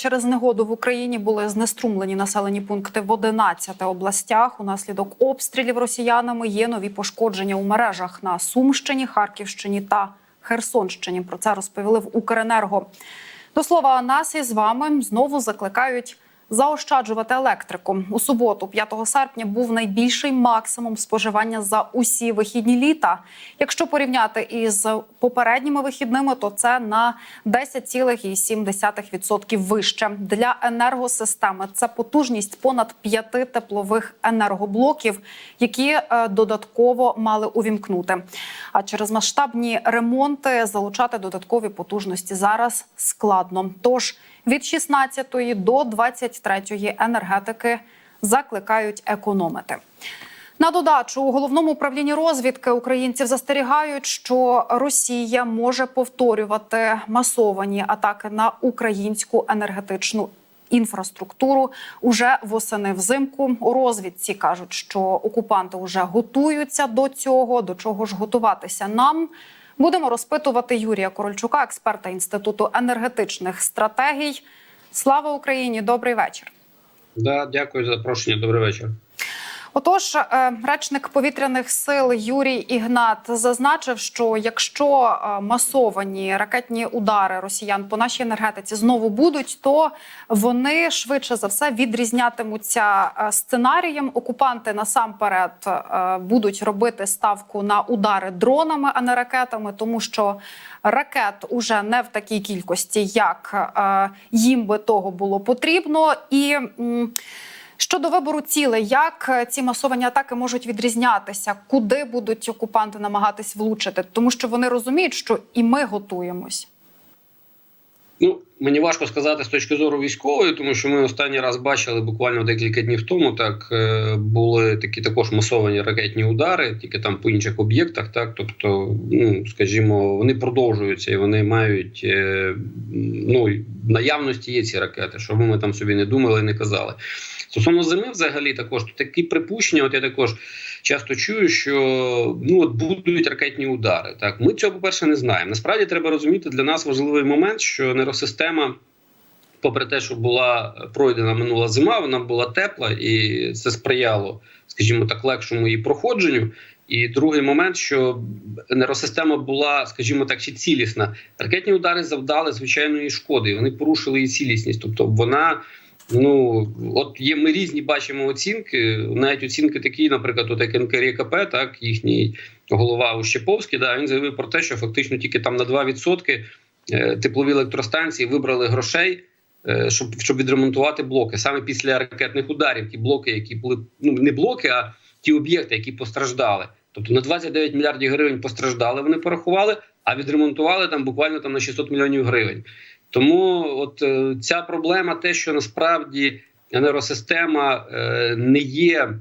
через негоду в Україні були знеструмлені населені пункти в 11 областях. Унаслідок обстрілів росіянами є нові пошкодження у мережах на Сумщині, Харківщині та Херсонщині. Про це розповіли в Укренерго. До слова, нас із вами знову закликають заощаджувати електрику. У суботу, 5 серпня, був найбільший максимум споживання за усі вихідні літа. Якщо порівняти із попередніми вихідними, то це на 10,7% вище. Для енергосистеми це потужність понад п'яти теплових енергоблоків, які е, додатково мали увімкнути. А через масштабні ремонти залучати додаткові потужності зараз складно. Тож від 16 до 23 енергетики закликають економити. На додачу у головному управлінні розвідки українців застерігають, що Росія може повторювати масовані атаки на українську енергетичну інфраструктуру уже восени взимку. У розвідці кажуть, що окупанти вже готуються до цього. До чого ж готуватися нам? Будемо розпитувати Юрія Корольчука, експерта інституту енергетичних стратегій. Слава Україні! Добрий вечір. Да, дякую за запрошення. Добрий вечір. Отож, е, речник повітряних сил Юрій Ігнат зазначив, що якщо е, масовані ракетні удари росіян по нашій енергетиці знову будуть, то вони швидше за все відрізнятимуться е, сценарієм. Окупанти насамперед будуть робити ставку на удари дронами, а не ракетами, тому що ракет уже не в такій кількості, як їм би того було потрібно, і Щодо вибору цілей, як ці масовані атаки можуть відрізнятися, куди будуть окупанти намагатись влучити, тому що вони розуміють, що і ми готуємось. Ну мені важко сказати з точки зору військової, тому що ми останній раз бачили буквально декілька днів тому. Так е, були такі також масовані ракетні удари, тільки там по інших об'єктах. Так, тобто, ну скажімо, вони продовжуються і вони мають е, ну наявності є ці ракети, що ми там собі не думали, не казали. Стосовно зими, взагалі, також такі припущення. От я також часто чую, що ну от будуть ракетні удари. Так, ми цього по перше не знаємо. Насправді треба розуміти для нас важливий момент, що нейросистема. Попри те, що була пройдена минула зима, вона була тепла і це сприяло, скажімо так, легшому її проходженню. І другий момент, що нейросистема була, скажімо так, ще цілісна. Ракетні удари завдали звичайної шкоди. Вони порушили її цілісність, тобто вона Ну от є ми різні бачимо оцінки. Навіть оцінки такі, наприклад, от як НКРКП, так їхній голова Ущеповський, да він заявив про те, що фактично тільки там на 2% е, теплові електростанції вибрали грошей, е, щоб щоб відремонтувати блоки саме після ракетних ударів. Ті блоки, які були ну не блоки, а ті об'єкти, які постраждали. Тобто на 29 мільярдів гривень постраждали. Вони порахували, а відремонтували там буквально там на 600 мільйонів гривень. Тому от е, ця проблема, те, що насправді енергосистема е, не є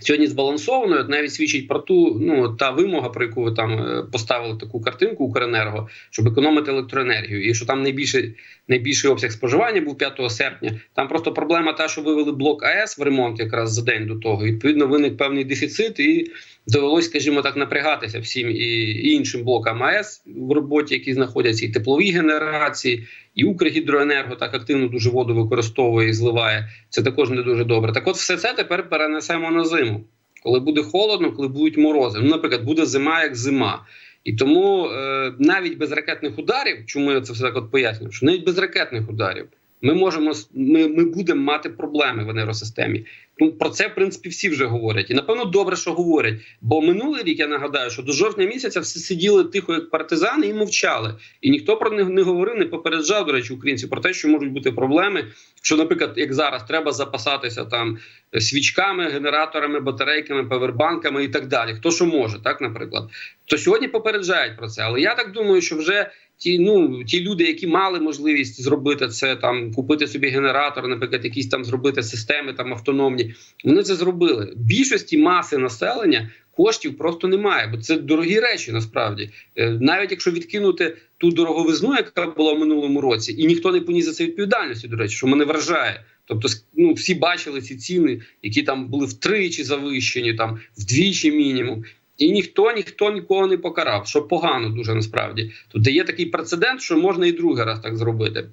сьогодні збалансованою, навіть свідчить про ту ну та вимога, про яку ви там е, поставили таку картинку Укренерго, щоб економити електроенергію, і що там найбільший найбільший обсяг споживання був 5 серпня. Там просто проблема та, що вивели блок АЕС в ремонт якраз за день до того. Відповідно, виник певний дефіцит, і довелось, скажімо так, напрягатися всім і іншим блокам АЕС в роботі, які знаходяться і теплові генерації, і Укргідроенерго так активно дуже воду використовує і зливає. Це також не дуже добре. Так, от все це тепер перенесемо на зиму, коли буде холодно, коли будуть морози. Ну, наприклад, буде зима як зима. І тому е, навіть без ракетних ударів, чому я це все так от пояснюю, що навіть без ракетних ударів ми можемо ми, ми будемо мати проблеми в енергосистемі. Ну про це в принципі всі вже говорять, і напевно добре, що говорять. Бо минулий рік я нагадаю, що до жовтня місяця всі сиділи тихо, як партизани, і мовчали. І ніхто про них не говорив, не попереджав до речі, українців про те, що можуть бути проблеми. Що, наприклад, як зараз треба запасатися там свічками, генераторами, батарейками, павербанками і так далі. Хто що може, так наприклад, то сьогодні попереджають про це. Але я так думаю, що вже ті, ну ті люди, які мали можливість зробити це, там купити собі генератор, наприклад, якісь там зробити системи там автономні, вони це зробили. Більшості маси населення коштів просто немає, бо це дорогі речі. Насправді, е, навіть якщо відкинути ту дороговизну, яка була в минулому році, і ніхто не поніс за це відповідальності. До речі, що мене вражає. Тобто, ну всі бачили ці ціни, які там були втричі завищені, там вдвічі мінімум. І ніхто ніхто нікого не покарав, що погано дуже насправді. Тут є такий прецедент, що можна і другий раз так зробити.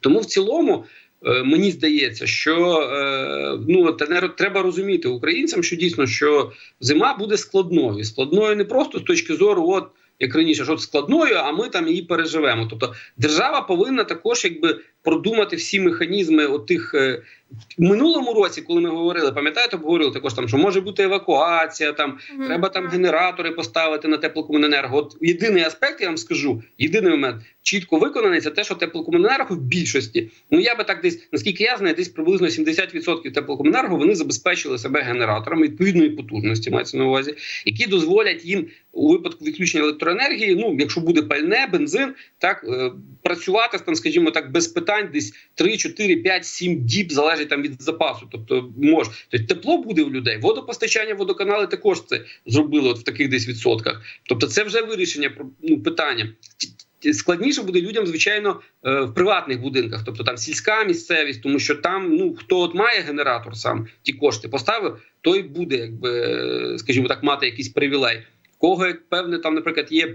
Тому в цілому. Е, Мені здається, що е, ну треба розуміти українцям, що дійсно що зима буде складною. Складною не просто з точки зору, от як раніше, що складною, а ми там її переживемо. Тобто держава повинна також якби продумати всі механізми отих е, в минулому році, коли ми говорили, пам'ятаєте, обговорили також там, що може бути евакуація, там Мгм. треба там генератори поставити на теплокомуненерго. От єдиний аспект, я вам скажу, єдиний момент чітко виконаний, це те, що теплокомуненерго в більшості. Ну я би так десь, наскільки я знаю, десь приблизно 70% теплокомуненерго вони забезпечили себе генераторами відповідної потужності, мається на увазі, які дозволять їм у випадку відключення електроенергії, ну якщо буде пальне, бензин, так е, працювати там, скажімо так, без питань, десь 3, 4, 5, 7 діб залежить там від запасу. Тобто може тобто, тепло буде у людей. Водопостачання, водоканали також це зробили от в таких десь відсотках. Тобто, це вже вирішення ну, питання. Складніше буде людям, звичайно, е, в приватних будинках, тобто там сільська місцевість, тому що там ну хто от має генератор сам ті кошти поставив, той буде, якби е, скажімо так, мати якийсь привілей. В кого як певне там, наприклад, є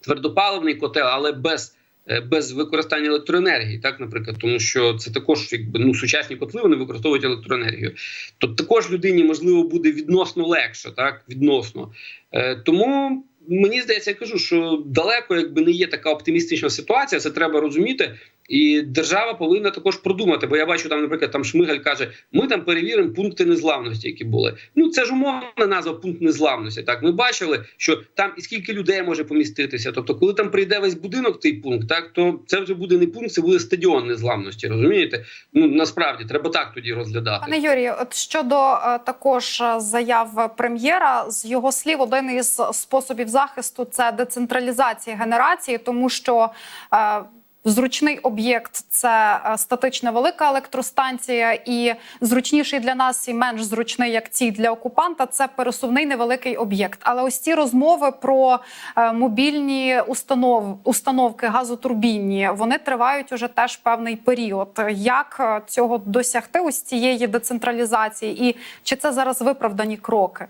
твердопаливний котел, але без. Е, Без використання електроенергії, так, наприклад, тому що це також якби ну сучасні котли вони використовують електроенергію. То також людині можливо буде відносно легше, так відносно. Е, тому мені здається, я кажу, що далеко якби не є така оптимістична ситуація, це треба розуміти. І держава повинна також продумати. Бо я бачу там, наприклад, там Шмигаль каже: ми там перевіримо пункти незламності, які були. Ну це ж умовна назва пункт незламності. Так ми бачили, що там і скільки людей може поміститися. Тобто, коли там прийде весь будинок, той пункт, так то це вже буде не пункт, це буде стадіон незламності. Розумієте? Ну насправді треба так тоді розглядати. Пане Юрію, от щодо е, також е, заяв прем'єра, з його слів, один із способів захисту це децентралізація генерації, тому що е, Зручний об'єкт це е, статична велика електростанція, і зручніший для нас і менш зручний, як ці для окупанта. Це пересувний невеликий об'єкт. Але ось ці розмови про е, мобільні установ, установки газотурбінні вони тривають уже теж певний період. Як е, цього досягти ось цієї децентралізації, і чи це зараз виправдані кроки?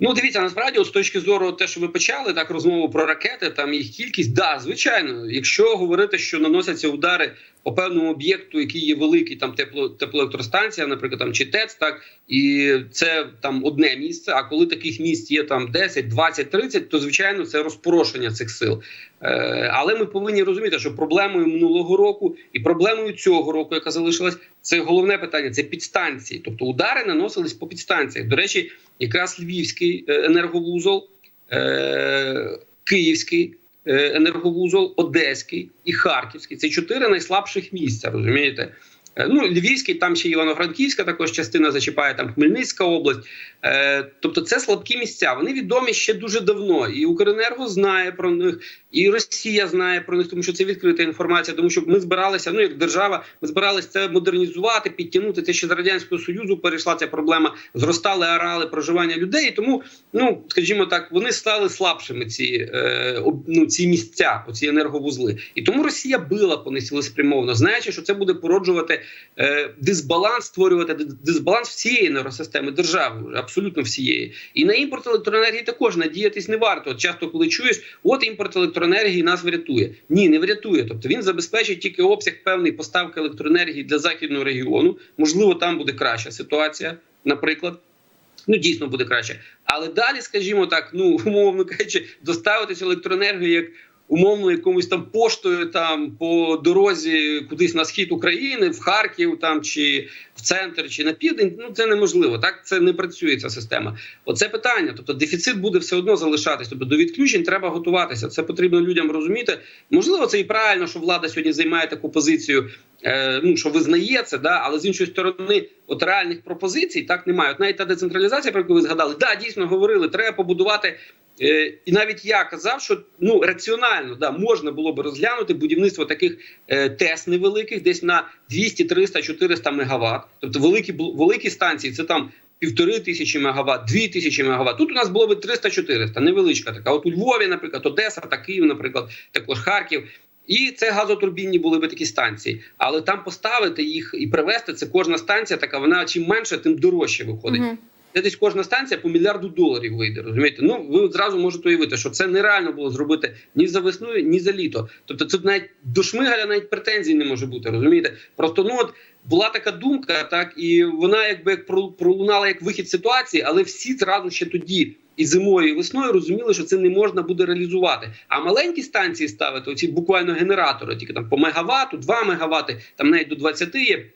Ну, дивіться, насправді, з точки зору, те, що ви почали, так розмову про ракети, там їх кількість, да, звичайно, якщо говорити, що наносяться удари по певному об'єкту, який є великий, там тепло, теплоелектростанція, наприклад, там чи ТЕЦ, так і це там одне місце. А коли таких місць є там 10, 20, 30, то звичайно це розпорошення цих сил. Е, але ми повинні розуміти, що проблемою минулого року і проблемою цього року, яка залишилась, це головне питання це підстанції. Тобто удари наносились по підстанціях. До речі, якраз Львівський е, енерговузол, е, Київський енерговузол, Одеський і Харківський це чотири найслабших місця. Розумієте? Е, Ну, Львівський, там ще Івано-Франківська також частина зачіпає, там Хмельницька область. Е, тобто це слабкі місця. Вони відомі ще дуже давно. І Укренерго знає про них, і Росія знає про них, тому що це відкрита інформація. Тому що ми збиралися, ну як держава, ми збиралися це модернізувати, підтягнути. Це ще з радянського союзу перейшла ця проблема. Зростали арали проживання людей. Тому, ну скажімо так, вони стали слабшими. Ці е, ну, ці місця, оці енерговузли. І тому Росія била по них цілеспрямовано, знаючи, що це буде породжувати е, дисбаланс, створювати ди- дисбаланс всієї енергосистеми держави, абсолютно всієї. І на імпорт електроенергії також надіятись не варто. От часто, коли чуєш, от імпорт електроенергії нас врятує. Ні, не врятує. Тобто він забезпечить тільки обсяг певний поставки електроенергії для західного регіону. Можливо, там буде краща ситуація, наприклад. Ну, дійсно буде краще. Але далі, скажімо так, ну умовно кажучи, доставити цю електроенергію як умовно якомусь там поштою там по дорозі кудись на схід України, в Харків там чи в центр, чи на південь. Ну це неможливо. Так це не працює ця система. Оце питання. Тобто дефіцит буде все одно залишатись. Тобто до відключень треба готуватися. Це потрібно людям розуміти. Можливо, це і правильно, що влада сьогодні займає таку позицію. е, Ну, що визнає це, да, але з іншої сторони, от реальних пропозицій так немає. От навіть та децентралізація, про яку ви згадали, да, дійсно говорили, треба побудувати І навіть я казав, що ну раціонально да можна було би розглянути будівництво таких е, ТЕС невеликих, десь на 200, 300, 400 мегаватт. Тобто великі великі станції, це там півтори тисячі мегаватт, дві тисячі мегаватт. Тут у нас було би 300-400, невеличка така. От у Львові, наприклад, Одеса та Київ, наприклад, також Харків. І це газотурбінні були би такі станції, але там поставити їх і привезти це кожна станція така. Вона чим менше, тим дорожче виходить. Мгм. Це десь кожна станція по мільярду доларів вийде. Розумієте? Ну ви зразу можете уявити, що це нереально було зробити ні за весною, ні за літо. Тобто, тут навіть до Шмигаля навіть претензій не може бути. Розумієте? Просто ну от була така думка, так і вона якби як пролунала як вихід ситуації, але всі зразу ще тоді. І зимою, і весною розуміли, що це не можна буде реалізувати. А маленькі станції ставити, оці буквально генератори, тільки там по мегаватту, 2 мегаватти, там навіть до 20 є.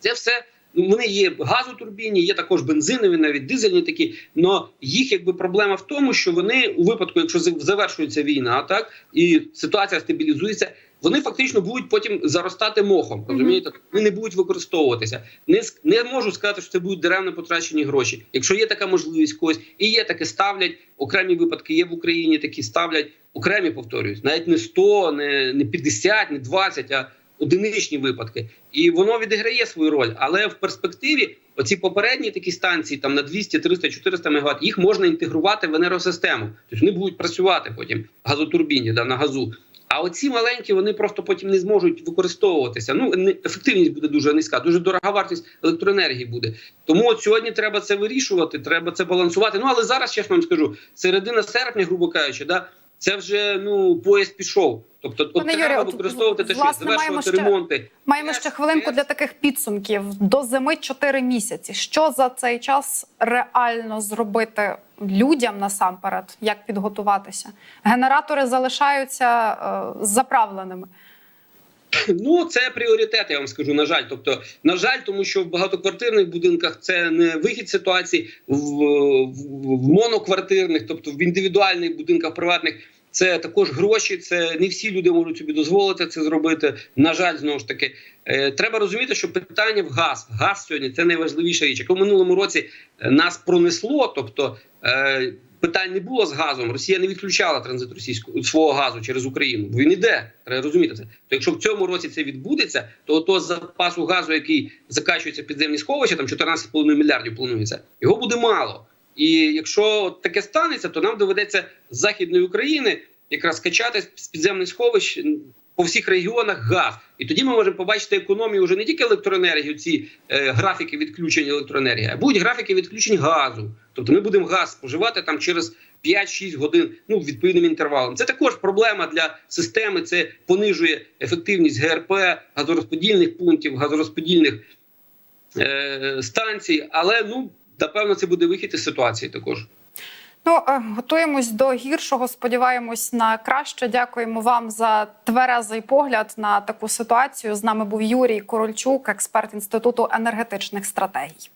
Це все вони є газотурбінні, є також бензинові, навіть дизельні такі. Но їх якби проблема в тому, що вони у випадку, якщо за- завершується війна, так і ситуація стабілізується. Вони фактично будуть потім заростати мохом. Розумієте, вони не будуть використовуватися. Не не можу сказати, що це будуть даремно потрачені гроші. Якщо є така можливість когось, і є таке ставлять окремі випадки. Є в Україні такі ставлять окремі, повторюють, навіть не 100, не, не 50, не 20, а одиничні випадки, і воно відіграє свою роль. Але в перспективі оці попередні такі станції, там на 200, 300, 400 МВт, їх можна інтегрувати в енергосистему. Тобто вони будуть працювати потім газотурбіні, да, на газу. А оці маленькі вони просто потім не зможуть використовуватися. Ну ефективність буде дуже низька, дуже дорога вартість електроенергії буде. Тому от сьогодні треба це вирішувати, треба це балансувати. Ну але зараз, чесно вам скажу, середина серпня, грубо кажучи, да. Це вже ну поїзд пішов. Тобто, от Пане треба Юрію, от, використовувати те, що завершувати ще- ремонти. Маємо ще хвилинку для таких підсумків. До зими 4 місяці. Що за цей час реально зробити людям насамперед? Як підготуватися? Генератори залишаються е, заправленими. Ну, це пріоритет, я вам скажу. На жаль, тобто, на жаль, тому що в багатоквартирних будинках це не вихід ситуації в, в, в моноквартирних, тобто в індивідуальних будинках приватних. Це також гроші. Це не всі люди можуть собі дозволити це зробити. На жаль, знову ж таки, е, треба розуміти, що питання в газ. Газ сьогодні це найважливіша річ. Як у минулому році е, нас пронесло, тобто. Е, Питань не було з газом. Росія не відключала транзит російського свого газу через Україну. Він іде. Треба розуміти це. То якщо в цьому році це відбудеться, то того запасу газу, який закачується в підземні сховища, там 14,5 мільярдів планується, його буде мало. І якщо таке станеться, то нам доведеться з західної України якраз качати з підземних сховищ по всіх регіонах газ. І тоді ми можемо побачити економію вже не тільки електроенергії, ці е, графіки відключення електроенергії, а будуть графіки відключень газу. Тобто ми будемо газ споживати там через 5-6 годин, ну відповідним інтервалом. Це також проблема для системи. Це понижує ефективність ГРП, газорозподільних пунктів, газорозподільних е, станцій. Але ну напевно це буде вихід із ситуації також. Ну, е, готуємось до гіршого. Сподіваємось на краще. Дякуємо вам за тверезий погляд на таку ситуацію. З нами був Юрій Корольчук, експерт інституту енергетичних стратегій.